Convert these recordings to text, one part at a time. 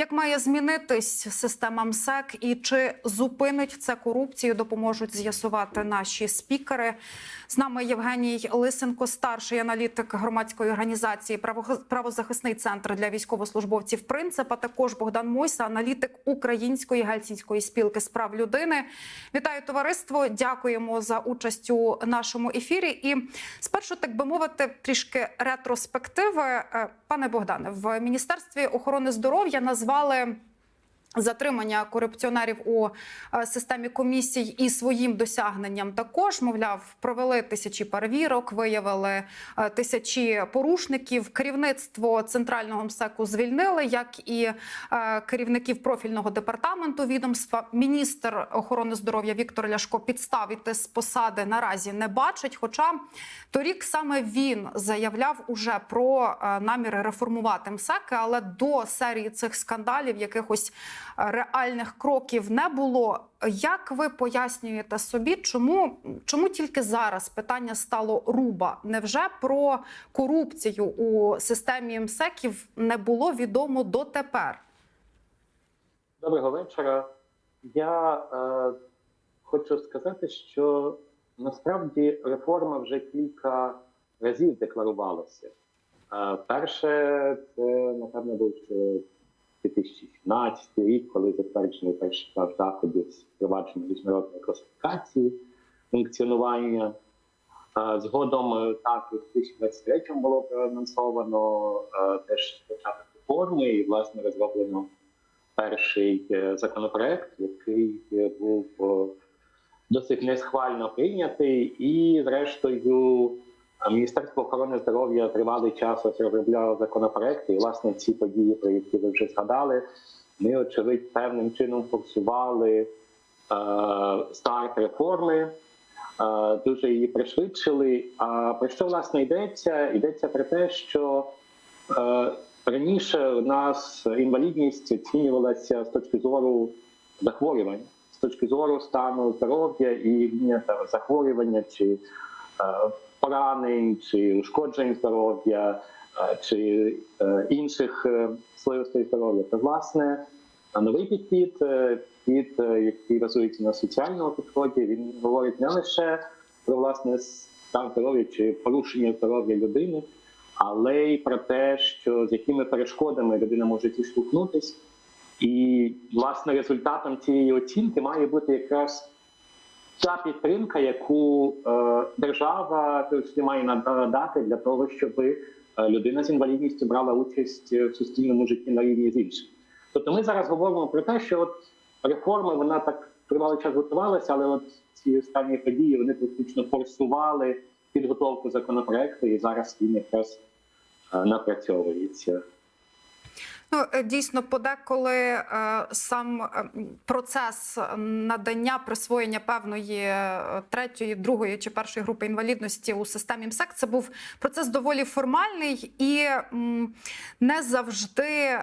Як має змінитись система МСЕК і чи зупинить це корупцію? Допоможуть з'ясувати наші спікери. З нами Євгеній Лисенко, старший аналітик громадської організації «Право- правозахисний центр для військовослужбовців. Принцип, а також Богдан Мойса, аналітик Української гельсінської спілки з прав людини. Вітаю товариство! Дякуємо за участь у нашому ефірі. І спершу, так би мовити, трішки ретроспективи. Пане Богдане, в міністерстві охорони здоров'я назвали. Затримання корупціонерів у е, системі комісій і своїм досягненням також мовляв провели тисячі перевірок, виявили е, тисячі порушників. Керівництво центрального МСЕКу звільнили, як і е, керівників профільного департаменту відомства. Міністр охорони здоров'я Віктор Ляшко підставити з посади наразі не бачить. Хоча торік саме він заявляв уже про наміри реформувати МСЕКи, але до серії цих скандалів якихось реальних кроків не було. Як ви пояснюєте собі, чому, чому тільки зараз питання стало руба? Невже про корупцію у системі МСЕКів не було відомо дотепер? Доброго вечора. Я е, хочу сказати, що насправді реформа вже кілька разів декларувалася. Е, перше, це напевно був ще 2017 рік, коли затверджений перший план заходів з впровадження міжнародної класифікації функціонування. Е, Згодом е, так у 2023 було проанонсовано е, теж початок реформи і власне розроблено перший законопроект, який був досить несхвально прийнятий, і зрештою Міністерство охорони здоров'я тривалий час розробляло законопроекти. І власне ці події, про які ви вже згадали, ми очевидь певним чином форсували е, старт реформи. е, Дуже її пришвидшили. А про що власне йдеться? Йдеться про те, що е, Раніше у нас інвалідність оцінювалася з точки зору захворювань, з точки зору стану здоров'я і там, захворювання чи е, поранень, чи ушкоджень здоров'я, е, чи е, інших е, слабостей здоров'я. Це власне новий підхід, підхід, який базується на соціальному підході. Він говорить не лише про власне стан здоров'я чи порушення здоров'я людини але й про те, що з якими перешкодами людина може зіштовхнутись. І, власне, результатом цієї оцінки має бути якраз та підтримка, яку е, держава має надати для того, щоб е, людина з інвалідністю брала участь в суспільному житті на рівні з іншим. Тобто ми зараз говоримо про те, що от реформа вона так тривалий час готувалася, але от ці останні події вони практично форсували підготовку законопроекту, і зараз він якраз е, напрацьовується. Ну е, дійсно, подеколи е, сам е, процес надання присвоєння певної третьої, другої чи першої групи інвалідності у системі МСЕК це був процес доволі формальний і не завжди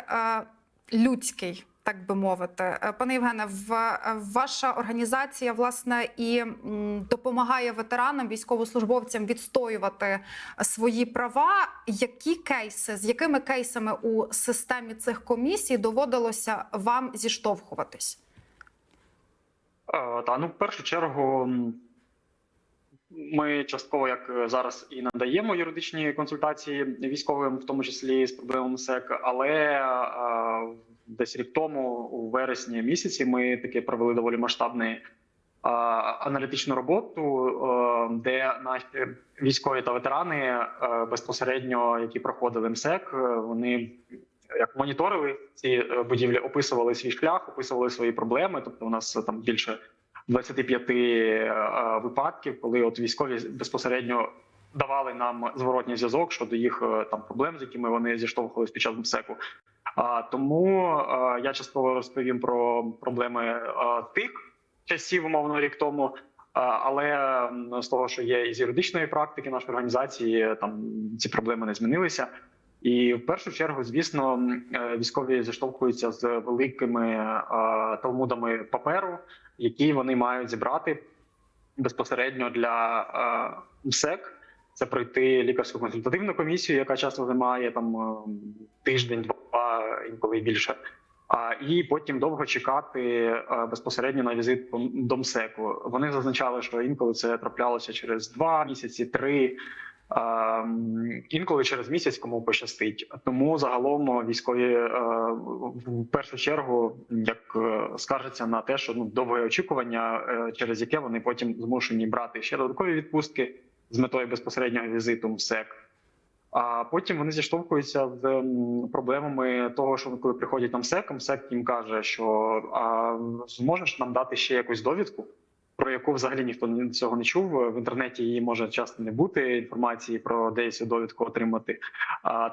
людський. Так би мовити, Е, пане Євгене, е, ваша організація власне і допомагає ветеранам, військовослужбовцям відстоювати свої права. Які кейси з якими кейсами у системі цих комісій доводилося вам зіштовхуватись? Е, Та ну в першу чергу ми частково як е, зараз і надаємо юридичні консультації військовим, в тому числі з проблемами СЕК, але десь рік тому, у вересні місяці, ми таки провели доволі масштабний аналітичну роботу, е, де наші військові та ветерани е, безпосередньо, які проходили МСЕК, вони як моніторили ці будівлі, описували свій шлях, описували свої проблеми. Тобто, у нас там більше 25 е, випадків, коли от військові безпосередньо давали нам зворотній зв'язок щодо їх е, там проблем, з якими вони зіштовхувалися під час МСЕКу. А тому е, я частково розповім про проблеми е, тих часів, умовно рік тому. А, Але з того, що є із юридичної практики нашої організації, там ці проблеми не змінилися. І в першу чергу, звісно, е, військові зіштовхуються з великими е, талмудами паперу, які вони мають зібрати безпосередньо для е, МСЕК. Це пройти лікарську консультативну комісію, яка часто займає там е, тиждень, два, інколи більше. А і потім довго чекати е, безпосередньо на візит до МСЕКу. Вони зазначали, що інколи це траплялося через два місяці, три. Інколи через місяць кому пощастить. Тому загалом військові е, в першу чергу як е, скаржаться на те, що ну довге очікування, е, через яке вони потім змушені брати ще додаткові відпустки з метою безпосереднього візиту МСЕК. А потім вони зіштовхуються з проблемами того, що коли приходять на МСЕК, МСЕК їм каже, що а зможеш нам дати ще якусь довідку, про яку взагалі ніхто цього не чув. В інтернеті її може часто не бути інформації про де довідку отримати.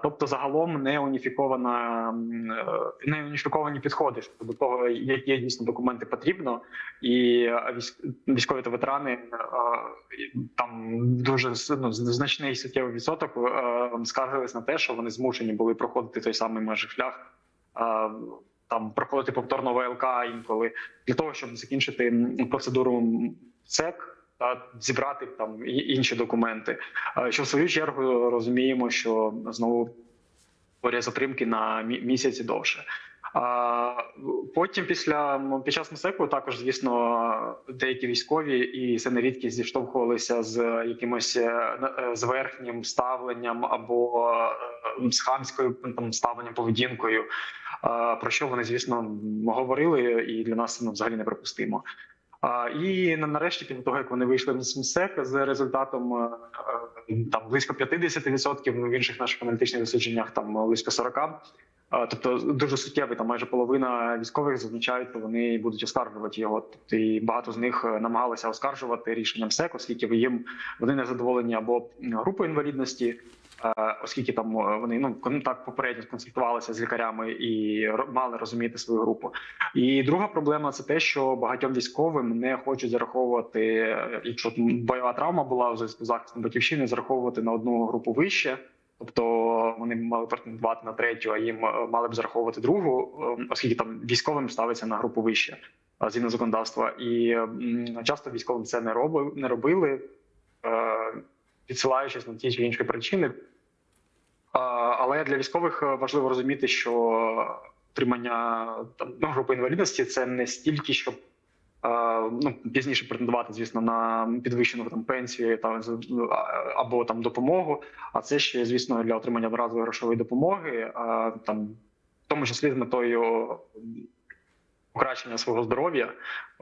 Тобто, загалом не уніфікована е, не уніфіковані підходи щодо того, які дійсно документи потрібно, і військові та ветерани там дуже ну, значний суттєвий відсоток е, скаржились на те, що вони змушені були проходити той самий майже шлях. Там проходити повторно ВЛК інколи для того, щоб закінчити процедуру СЕК та зібрати там інші документи. Е, Що в свою чергу розуміємо, що знову створює затримки на мі- місяці довше. Потім, після під час МСЕКу, також звісно, деякі військові і це нерідкі зіштовхувалися з якимось е, е, зверхнім ставленням або з хамською там ставленням поведінкою. Про що вони, звісно, говорили, і для нас ну, взагалі неприпустимо. І нарешті, після того як вони вийшли з МСЕК з результатом е, е, там близько 50%, в інших наших аналітичних дослідженнях там близько 40%, Тобто дуже суттєвий, там майже половина військових зазначають, що вони будуть оскаржувати його. Тобто і багато з них е, намагалися оскаржувати рішенням СЕК, оскільки їм вони не задоволені або групою інвалідності, е, оскільки там е, вони ну так попередньо консультувалися з лікарями і мали розуміти свою групу. І друга проблема це те, що багатьом військовим не хочуть зараховувати, е, якщо бойова травма була у зв'язку з захистом батьківщини, зараховувати на одну групу вище. Тобто вони мали претендувати на третю, а їм е, мали б зараховувати другу, е, оскільки там військовим ставиться на групу вище е, згідно законодавства. І часто військовим це не робили, е, відсилаючись на ті чи інші причини. Але для військових е, важливо розуміти, що отримання там ну, групи інвалідності це не стільки, щоб е, ну пізніше претендувати, звісно, на підвищену там пенсію там або там допомогу. А це ще, звісно, для отримання одноразової грошової допомоги, там в тому числі з метою покращення свого здоров'я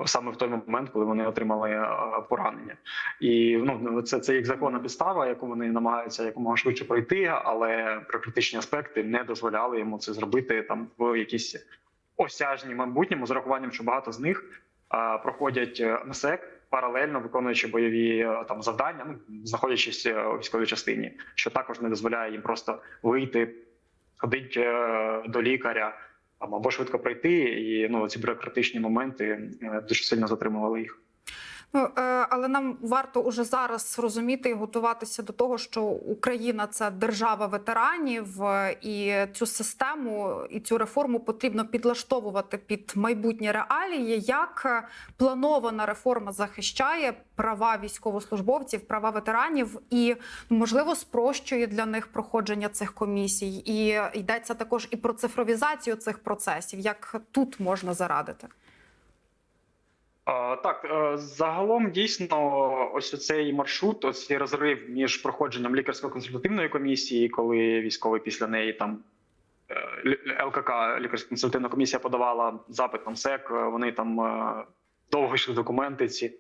саме в той момент, коли вони отримали е, поранення. І ну це, це їх законна підстава, яку вони намагаються якомога швидше пройти, але практичні аспекти не дозволяли йому це зробити там в якійсь осяжній майбутньому з урахуванням, що багато з них а, проходять е, МСЕК паралельно виконуючи бойові е, там завдання, ну знаходячись у військовій частині, що також не дозволяє їм просто вийти, ходити до лікаря або швидко пройти, і ну ці бюрократичні моменти е, дуже сильно затримували їх. Ну, е, але нам варто уже зараз розуміти і готуватися до того, що Україна це держава ветеранів, е, і цю систему і цю реформу потрібно підлаштовувати під майбутні реалії. Як е, планована реформа захищає права військовослужбовців, права ветеранів і можливо спрощує для них проходження цих комісій, і йдеться також і про цифровізацію цих процесів. Як тут можна зарадити? Так, е, загалом дійсно, ось цей маршрут, ось цей розрив між проходженням лікарсько-консультативної комісії, коли військовий після неї там е, ЛКК, лікарська консультативна комісія подавала запит на МСЕК, е, вони там довго йшли документи ці,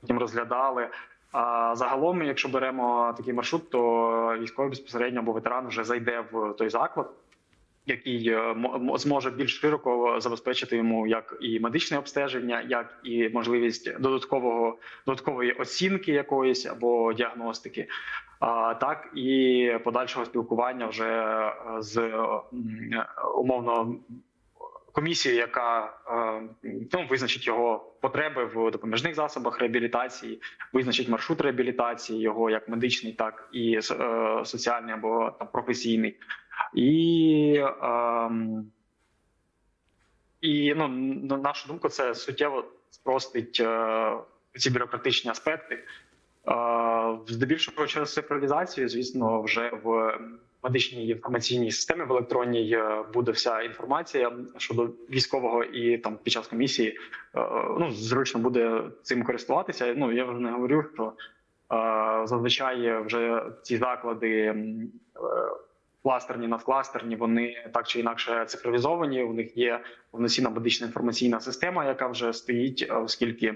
потім розглядали. А загалом, якщо беремо такий маршрут, то військовий безпосередньо або ветеран вже зайде в той заклад, який е, зможе більш широко забезпечити йому як і медичне обстеження, як і можливість додаткового додаткової оцінки якоїсь або діагностики, а так і подальшого спілкування вже е, з е, умовно комісією, яка е, ну, визначить його потреби в допоміжних засобах реабілітації, визначить маршрут реабілітації, його як медичний, так і е, соціальний або професійний. І, ем, і ну, на нашу думку, це суттєво спростить е, ці бюрократичні аспекти. Е, Здебільшого через цифровізацію, звісно, вже в медичній інформаційній системі в електронній е, буде вся інформація щодо військового і там під час комісії ну зручно буде цим користуватися. Ну я вже не говорю, що зазвичай вже ці заклади кластерні, надкластерні, вони так чи інакше цифровізовані. У них є повноцінна медична інформаційна система, яка вже стоїть, е, оскільки е,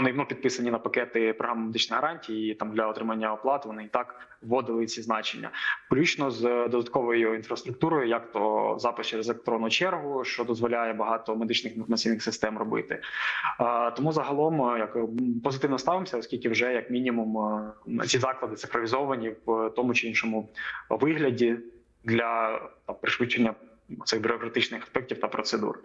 вони ну, підписані на пакети програми медичної гарантії, і там для отримання оплат вони і так вводили ці значення, включно з додатковою інфраструктурою, як то запис через електронну чергу, що дозволяє багато медичних інформаційних систем робити. Е, Тому загалом е, як позитивно ставимося, оскільки вже як мінімум е, ці заклади цифровізовані в тому чи іншому вигляді для там, пришвидшення цих бюрократичних аспектів та процедур.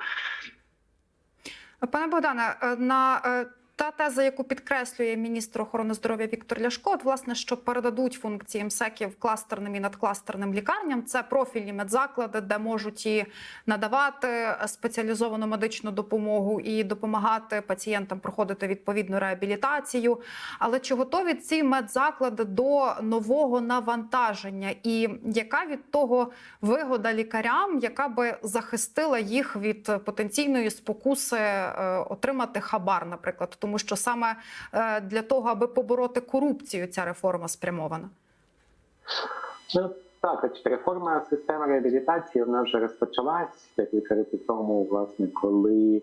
Пане Богдане, е, на е, та теза, яку підкреслює міністр охорони здоров'я Віктор Ляшко, от, власне, що передадуть функції МСЕКів кластерним і надкластерним лікарням. Це профільні медзаклади, де можуть і надавати спеціалізовану медичну допомогу і допомагати пацієнтам проходити відповідну реабілітацію. Але чи готові ці медзаклади до нового навантаження? І яка від того вигода лікарям, яка би захистила їх від потенційної спокуси е, отримати хабар, наприклад, тому що саме е, для того, аби побороти корупцію, ця реформа спрямована. Ну так, реформа системи реабілітації вона вже розпочалась декілька років тому, власне, коли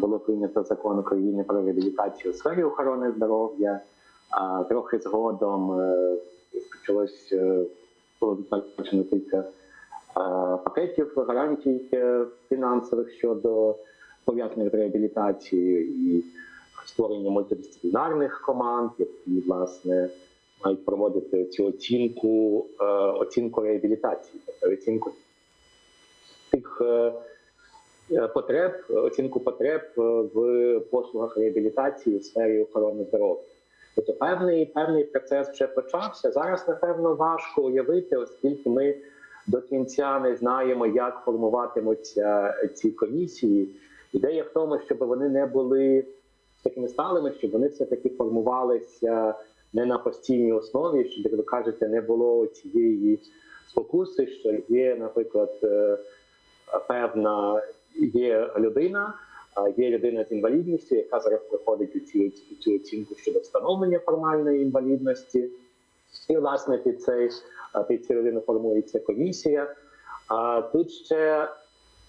було прийнято закон України про реабілітацію у сфері охорони здоров'я. Трохи згодом е, почалось е, було запроваджено кілька пакетів гарантій фінансових щодо пов'язаних з реабілітацією і створення мультидисциплінарних команд, які власне мають проводити цю оцінку, е, оцінку реабілітації, тобто оцінку тих е, е, потреб, оцінку потреб в послугах реабілітації в сфері охорони здоров'я. Тобто певний, певний процес вже почався. Зараз, напевно, важко уявити, оскільки ми до кінця не знаємо, як формуватимуться ці комісії. Ідея в тому, щоб вони не були такими сталими, щоб вони все-таки формувалися не на постійній основі, щоб, як ви кажете, не було цієї спокуси, що є, наприклад, е, певна є людина, є людина з інвалідністю, яка зараз проходить у цю, цю оцінку щодо встановлення формальної інвалідності. І, власне, під цей під цю людину формується комісія. А тут ще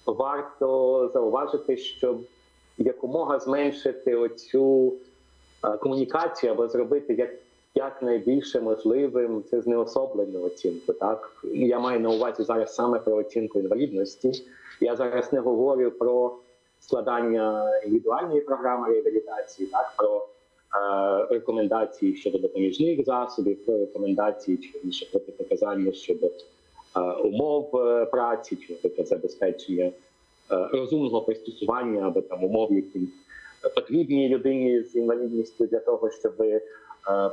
варто зауважити, що якомога зменшити оцю е, комунікацію або зробити як, як найбільше можливим це знеособлену оцінку. Так я маю на увазі зараз саме про оцінку інвалідності. Я зараз не говорю про складання індивідуальної програми реабілітації, так про е, рекомендації щодо допоміжних засобів, про рекомендації чи інше протипоказання щодо е, умов е, праці, чи забезпечення розумного пристосування або там умов, які потрібні людині з інвалідністю для того, щоб е,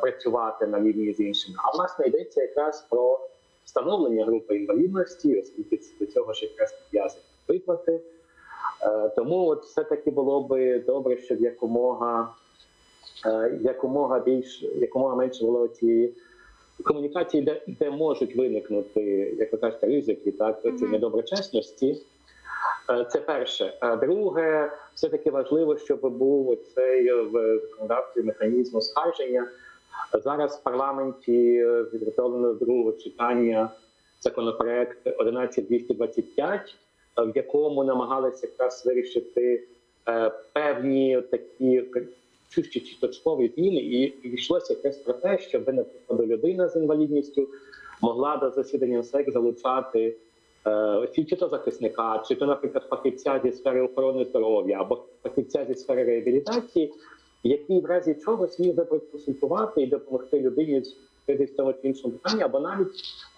працювати на рівні з іншими. А власне йдеться якраз про встановлення групи інвалідності, оскільки до цього ж якраз пов'язані виплати. Е, Тому от все-таки було би добре, щоб якомога, е, якомога більш, якомога менше було цієї комунікації, де, де можуть виникнути, як ви кажете, ризики, так, ці Мгм. недоброчесності. Е, Це перше. Е, Друге, все таки важливо, щоб був цей е, в законодавстві механізм оскарження. Зараз в парламенті е, підготовлено другого читання законопроект 11225, е, в якому намагалися якраз вирішити певні такі чи точкові зміни, і йшлося якраз про те, щоб наприклад людина з інвалідністю могла до засідання МСЕК залучати е, чи, чи то захисника, чи то, наприклад, фахівця зі сфери охорони здоров'я або фахівця зі сфери реабілітації, який в разі чого зміг би проконсультувати і допомогти людині з в тому чи іншому питанні, або навіть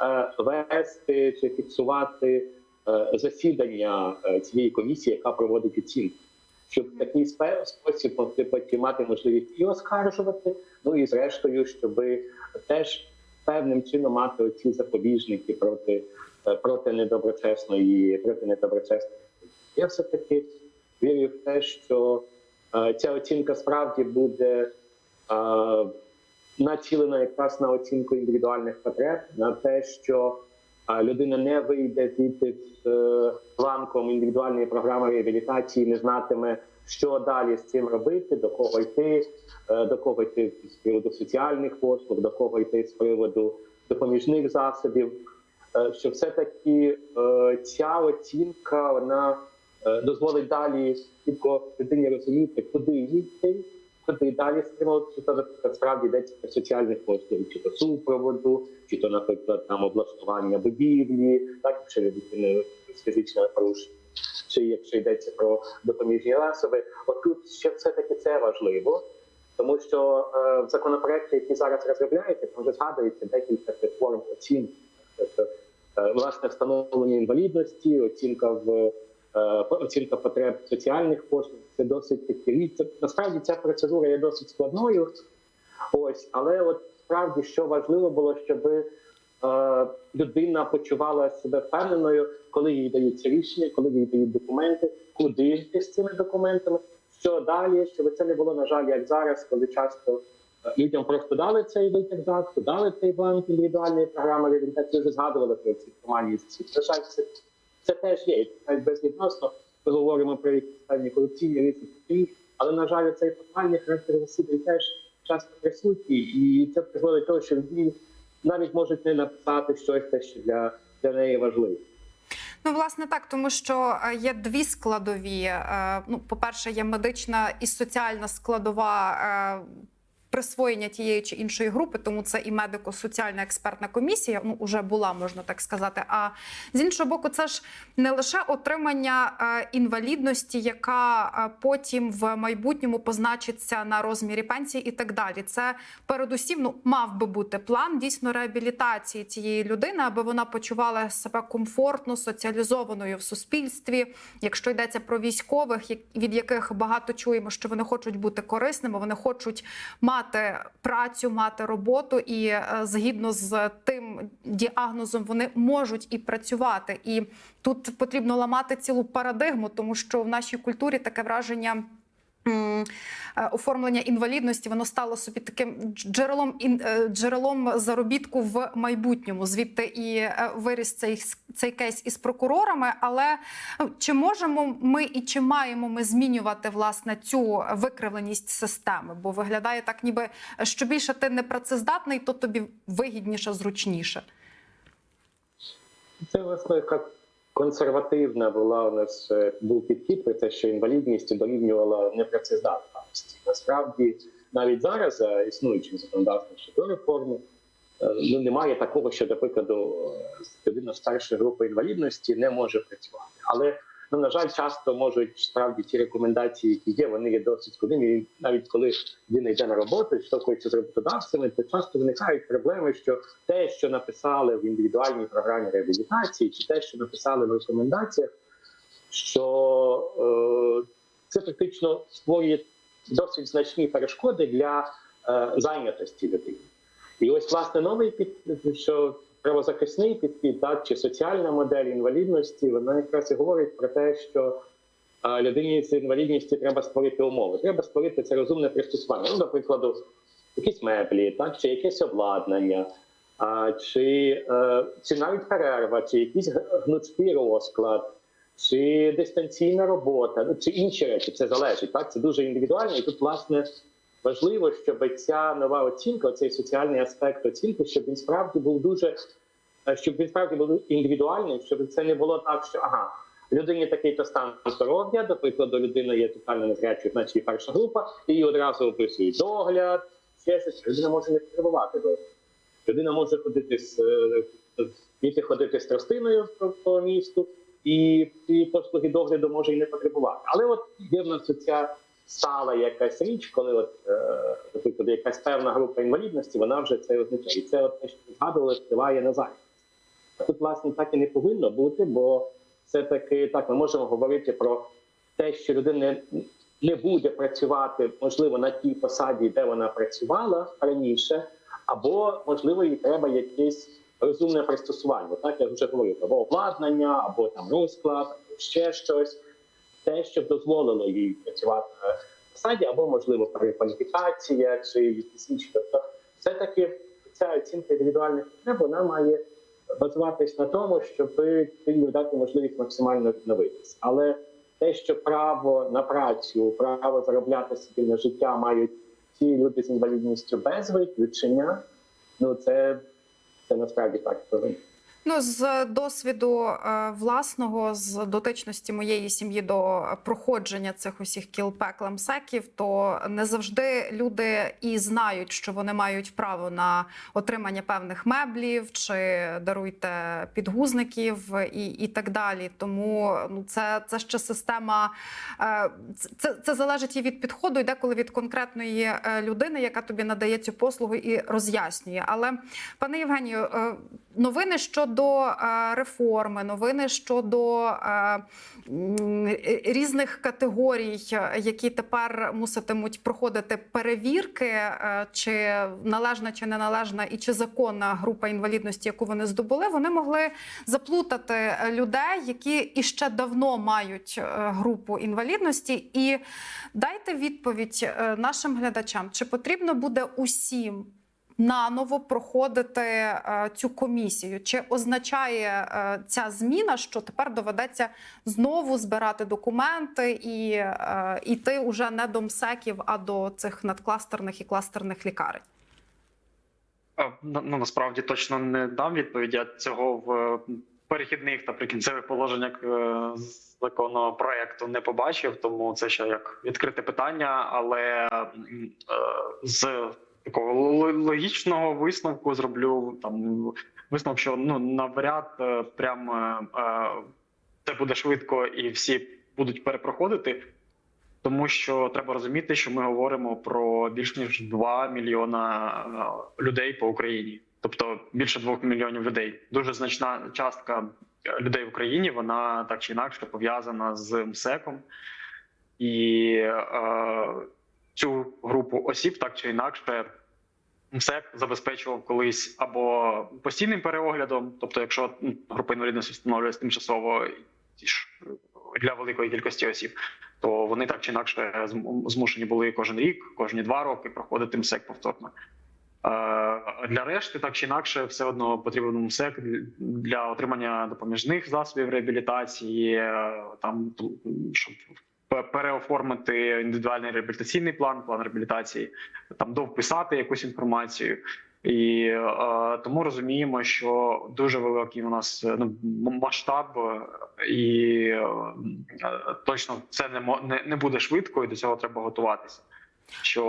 е, вести чи фіксувати е, засідання цієї комісії, яка проводить оцінку. Щоб в такий спосіб мати можливість і оскаржувати, ну і зрештою, щоб теж певним чином мати оці запобіжники проти, е, проти недоброчесної, проти недоброчесної. Я все таки вірю в те, що е, ця оцінка справді буде е, націлена якраз на оцінку індивідуальних потреб, на те, що людина не вийде звідти з планком індивідуальної програми реабілітації, не знатиме, що далі з цим робити, до кого йти, е, до кого йти з приводу соціальних послуг, до кого йти з приводу допоміжних засобів. Е, Що все-таки е, ця оцінка вона дозволить далі чітко людині розуміти, куди їй йти, куди далі стримувати, чи то наприклад, справді йдеться про соціальних послуг, чи то супроводу, чи то, наприклад, там облаштування будівлі, так якщо людина з фізичними порушеннями, чи якщо йдеться про допоміжні засоби. Отут ще все-таки це важливо, тому що е, в законопроекті, який зараз розробляється, там вже згадується декілька форм оцінки. Тобто, е, власне, встановлення інвалідності, оцінка в е, оцінка потреб соціальних послуг. Це досить такі насправді ця процедура є досить складною. Ось, але от справді що важливо було, щоб е, людина почувала себе впевненою, коли їй даються рішення, коли їй дають документи, куди йти з цими документами, що далі, щоб це не було, на жаль, як зараз, коли часто е, людям просто дали цей витяг з дали цей бланк індивідуальної програми реабілітації, вже згадували про ці формальні. На жаль, це, це теж є. Навіть безвідносно ми говоримо про якісь певні корупційні ризики, але на жаль, цей формальний характер засідань теж часто присутній, і це призводить до того, що люди навіть можуть не написати щось те, що для, для неї важливе. Ну, власне, так, тому що е, є дві складові. Е, Ну, по-перше, є медична і соціальна складова. Присвоєння тієї чи іншої групи, тому це і медико-соціальна експертна комісія, ну уже була, можна так сказати. А з іншого боку, це ж не лише отримання е, інвалідності, яка е, потім в майбутньому позначиться на розмірі пенсії і так далі. Це передусім ну, мав би бути план дійсно реабілітації цієї людини, аби вона почувала себе комфортно, соціалізованою в суспільстві. Якщо йдеться про військових, від яких багато чуємо, що вони хочуть бути корисними, вони хочуть мати працю, мати роботу, і е, згідно з тим діагнозом вони можуть і працювати. І тут потрібно ламати цілу парадигму, тому що в нашій культурі таке враження. Е, Оформлення інвалідності воно стало собі таким джерелом е, джерелом заробітку в майбутньому. Звідти і е, виріс цей цей кейс із прокурорами. Але чи можемо ми і чи маємо ми змінювати власне цю викривленість системи? Бо виглядає так, ніби що більше ти не працездатний, то тобі вигідніше, зручніше. Це власне яка консервативна була у нас е, був підхід про те, що інвалідність дорівнювала непрацездатності. Насправді, навіть зараз за існуючим законодавством щодо реформи, е, ну немає такого, що, до прикладу, е, людина старшої групи інвалідності не може працювати. Але ну на жаль, часто можуть справді ті рекомендації, які є, вони є досить складними. Навіть коли людина йде на роботу, штовхується з роботодавцями, то часто виникають проблеми, що те, що написали в індивідуальній програмі реабілітації, чи те, що написали в рекомендаціях, що е, це фактично створює досить значні перешкоди для е, зайнятості людини. І ось власне новий підхід, що правозахисний підхід, так, чи соціальна модель інвалідності, вона якраз і говорить про те, що людині з інвалідністю треба створити умови. Треба створити це розумне пристосування. Ну, до прикладу, якісь меблі, так, чи якесь обладнання, а, чи, е, чи навіть перерва, чи якийсь гнучкий розклад, чи дистанційна робота, ну, чи інші речі, це залежить. Так? Це дуже індивідуально. І тут, власне, важливо, щоб ця нова оцінка, цей соціальний аспект оцінки, щоб він справді був дуже, е, щоб він справді був індивідуальний, щоб це не було так, що ага. Людині такий-то стан здоров'я, до прикладу, людина є тотально незрячою, значить перша група, і одразу описують догляд, ще щось. Людина може не потребувати догляду. Людина може ходити з е, ходити з тростиною по, місту, і ці послуги догляду може і не потребувати. Але от є в нас ця стала якась річ, коли от, е, наприклад, якась певна група інвалідності, вона вже це означає. І це от те, що згадували, впливає на захист. Тут, власне, так і не повинно бути, бо все-таки так ми можемо говорити про те, що людина не, не буде працювати, можливо, на тій посаді, де вона працювала раніше, або можливо їй треба якесь розумне пристосування. Так я вже говорив, або обладнання, або там розклад, або ще щось, те, що дозволило їй працювати посаді, або можливо перекваліфікація чи якісь інші. Тобто, все таки ця оцінка індивідуальних потреб вона має базуватись на тому, щоб людям дати можливість максимально відновитися. Але те, що право на працю, право заробляти собі на життя мають ті люди з інвалідністю без виключення, ну це, це насправді так. Ну, з досвіду е, власного, з дотичності моєї сім'ї до проходження цих усіх кіл пекла МСЕКів, то не завжди люди і знають, що вони мають право на отримання певних меблів чи даруйте підгузників і, і так далі. Тому ну, це, це ще система. е, Це, це залежить і від підходу, і деколи від конкретної е, людини, яка тобі надає цю послугу і роз'яснює. Але пане Євгенію, новини щодо е, реформи, новини щодо е, різних категорій, е, які тепер муситимуть проходити перевірки, е, чи належна чи неналежна, і чи законна група інвалідності, яку вони здобули, вони могли заплутати е, людей, які іще давно мають е, групу інвалідності. І дайте відповідь е, нашим глядачам, чи потрібно буде усім наново проходити е, цю комісію? Чи означає е, ця зміна, що тепер доведеться знову збирати документи і е, йти уже не до МСЕКів, а до цих надкластерних і кластерних лікарень? Ну насправді точно не дам відповідь. Я цього в перехідних та прикінцевих положеннях е, законопроекту не побачив, тому це ще як відкрите питання. Але е, з такого логічного висновку зроблю там висновок, що ну навряд е, прям е, е, це буде швидко і всі будуть перепроходити. Тому що треба розуміти, що ми говоримо про більш ніж 2 мільйона людей по Україні, тобто більше 2 мільйонів людей. Дуже значна частка людей в Україні вона так чи інакше пов'язана з МСЕКом, і цю групу осіб так чи інакше МСЕК забезпечував колись або постійним переоглядом, тобто, якщо ну, група інвалідності встановлюється тимчасово для великої кількості осіб, то вони так чи інакше змушені були кожен рік, кожні два роки проходити МСЕК повторно. Е, Для решти, так чи інакше, все одно потрібен МСЕК для отримання допоміжних засобів реабілітації, е, там щоб переоформити індивідуальний реабілітаційний план, план реабілітації, там довписати якусь інформацію. І е, тому розуміємо, що дуже великий у нас ну, масштаб, і е, точно це не, не, не буде швидко, і до цього треба готуватися. Що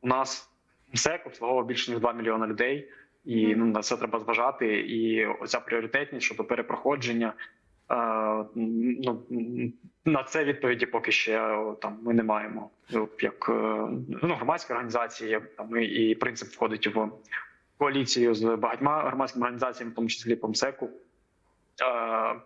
у нас МСЕК обслуговував більше ніж 2 мільйони людей, і ну, на це треба зважати. І оця пріоритетність щодо перепроходження. Ну, на це відповіді поки ще там ми не маємо. Як е, ну, громадські організації, там і, принцип входить в коаліцію з багатьма громадськими організаціями, в тому числі по МСЕКу, е,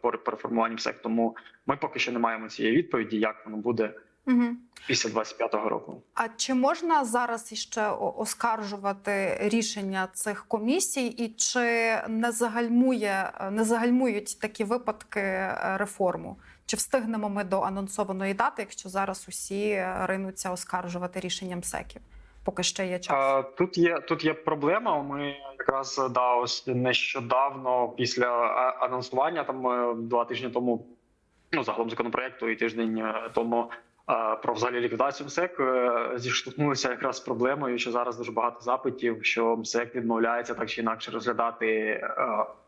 по реформуванню МСЕК. Тому ми поки що не маємо цієї відповіді, як воно буде Угу. після 25-го року. А чи можна зараз іще оскаржувати рішення цих комісій, і чи не загальмує не загальмують такі випадки е, реформу? Чи встигнемо ми до анонсованої дати, якщо зараз усі ринуться оскаржувати рішення МСЕКів? Поки ще є час. А, тут є тут є проблема. Ми якраз да, ось нещодавно після анонсування, там е, два тижні тому, ну загалом законопроекту і тиждень е, тому. Про взагалі ліквідацію МСЕК е, зіштовхнулися якраз з проблемою, що зараз дуже багато запитів, що МСЕК відмовляється так чи інакше розглядати е,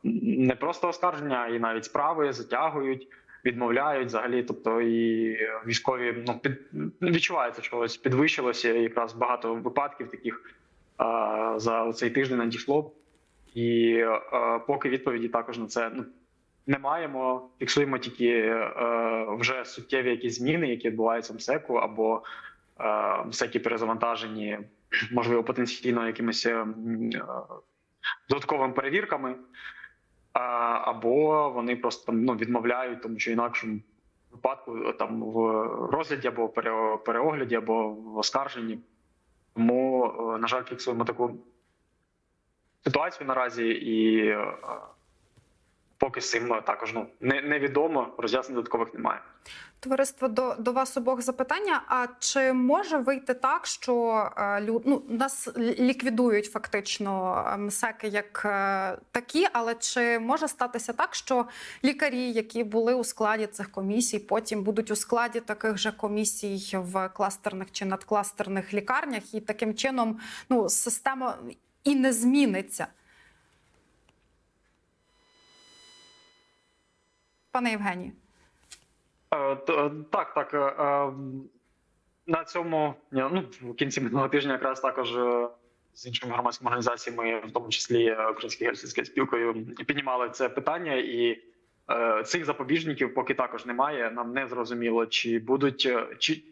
не просто оскарження, і навіть справи затягують, відмовляють взагалі. Тобто і військові ну під відчувається, що ось підвищилося якраз багато випадків таких е, за цей тиждень надійшло. І поки відповіді також на це ну, не маємо. Фіксуємо тільки е, вже суттєві якісь зміни, які відбуваються в МСЕКу, або е, МСЕКи перезавантажені, можливо, потенційно якимись е, е, додатковими перевірками, а, або вони просто ну, відмовляють, тому що інакшому випадку е, там в розгляді або пере- переогляді, або в оскарженні. Тому, е, на жаль, фіксуємо таку ситуацію наразі, і поки цим також ну не, невідомо, роз'яснень додаткових немає. Товариство до, до вас обох запитання. А чи може вийти так, що е, ну, нас ліквідують фактично МСЕКи як е, такі, але чи може статися так, що лікарі, які були у складі цих комісій, потім будуть у складі таких же комісій в кластерних чи надкластерних лікарнях, і таким чином ну, система і не зміниться? Пане Євгенію. Е, Так, так. е, е, На цьому ну, в кінці минулого тижня якраз також е, з іншими громадськими організаціями, в тому числі е, Українською гельсінською спілкою, піднімали це питання, і е, цих запобіжників поки також немає. Нам не зрозуміло, чи будуть е, чи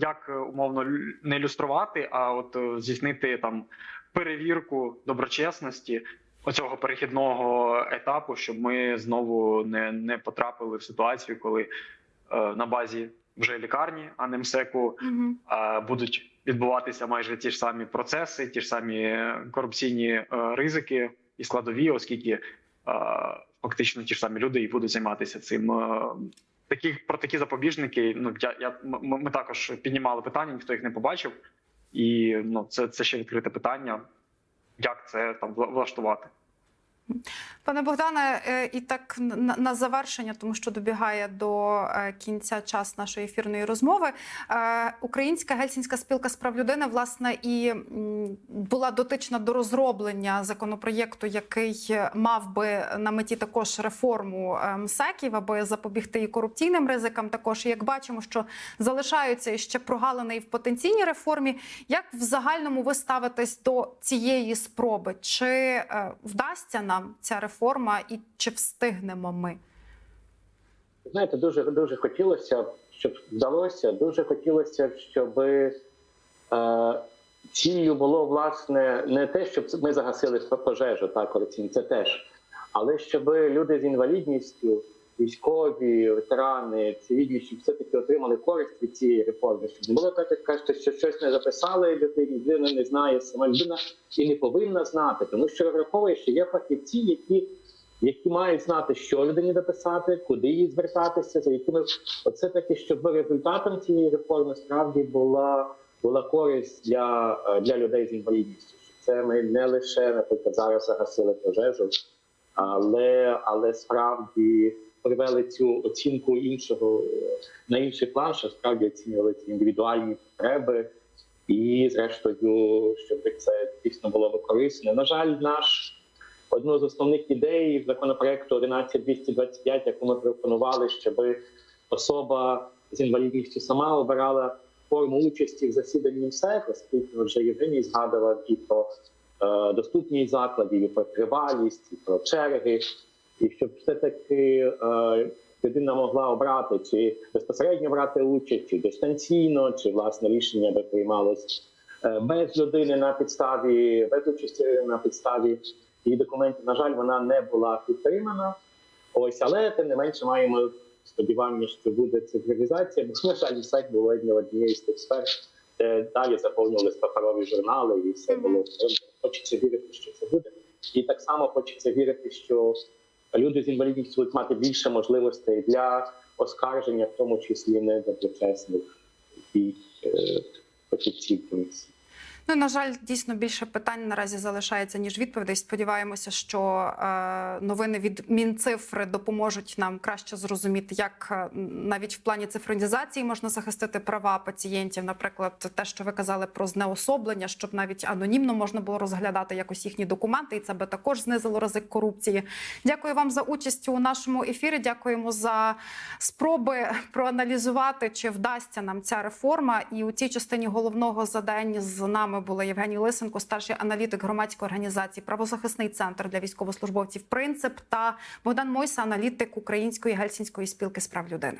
як е, умовно не люструвати, а от е, здійснити там перевірку доброчесності оцього перехідного етапу, щоб ми знову не, не потрапили в ситуацію, коли е, на базі вже лікарні, а не МСЕКу, Угу. е, будуть відбуватися майже ті ж самі процеси, ті ж самі корупційні е, ризики і складові, оскільки е, фактично ті ж самі люди і будуть займатися цим. Е, Такі про такі запобіжники. Ну я я м- м- ми також піднімали питання, ніхто їх не побачив, і ну це, це ще відкрите питання. Як це там вла- влаштувати? Пане Богдане, е, і так на, завершення, тому що добігає до е, кінця час нашої ефірної розмови. Е, Українська гельсінська спілка з прав людини власне і була дотична до розроблення законопроєкту, який мав би на меті також реформу МСЕКів, аби запобігти і корупційним ризикам. Також як бачимо, що залишаються іще прогалини і в потенційній реформі. Як в загальному ви ставитесь до цієї спроби? Чи вдасться нам ця реформа, і чи встигнемо ми? Знаєте, дуже дуже хотілося, щоб вдалося. Дуже хотілося, щоб е, ціллю було власне не те, щоб ми загасили пожежу так це теж, але щоб люди з інвалідністю, військові, ветерани, цивільні, щоб все-таки отримали користь від цієї реформи. Щоб не було так, як кажете, що щось не записали людині, людина не знає, сама людина і не повинна знати, тому що враховує, що є фахівці, які які мають знати, що людині дописати, куди їй звертатися, за якими оце таки, щоб результатом цієї реформи справді була була користь для, для людей з інвалідністю. Це ми не лише наприклад зараз загасили пожежу, але, але справді привели цю оцінку іншого на інший план, що справді оцінювали ці індивідуальні потреби, і зрештою, щоб це дійсно було корисно. На жаль, наш одну з основних ідей законопроекту 11225, яку ми пропонували, щоб особа з інвалідністю сама обирала форму участі в засіданні МСЕК, оскільки вже Євгеній згадував і про е, доступність закладів, і про тривалість, і про черги, і щоб все-таки е, людина могла обрати, чи безпосередньо брати участь, чи дистанційно, чи власне рішення би приймалось е, без людини на підставі, без участі на підставі її документів. На жаль, вона не була підтримана. Ось, але тим не менше маємо сподівання, що буде цифровізація. Бо на жаль, сайт було однією з тих сфер, де далі заповнювались паперові журнали, і все було хочеться вірити, що це буде. І так само хочеться вірити, що люди з інвалідністю будуть мати більше можливостей для оскарження, в тому числі недоброчесних і е, фахівців комісії. Ну, на жаль, дійсно більше питань наразі залишається ніж відповідей. Сподіваємося, що е, новини від Мінцифри допоможуть нам краще зрозуміти, як е, навіть в плані цифровізації можна захистити права пацієнтів. Наприклад, те, що ви казали про знеособлення, щоб навіть анонімно можна було розглядати якось їхні документи, і це би також знизило ризик корупції. Дякую вам за участь у нашому ефірі. Дякуємо за спроби проаналізувати, чи вдасться нам ця реформа. І у цій частині головного задання з нами були Євгеній Лисенко, старший аналітик громадської організації, правозахисний центр для військовослужбовців. Принцип та Богдан Мойса, аналітик Української гельсінської спілки з прав людини.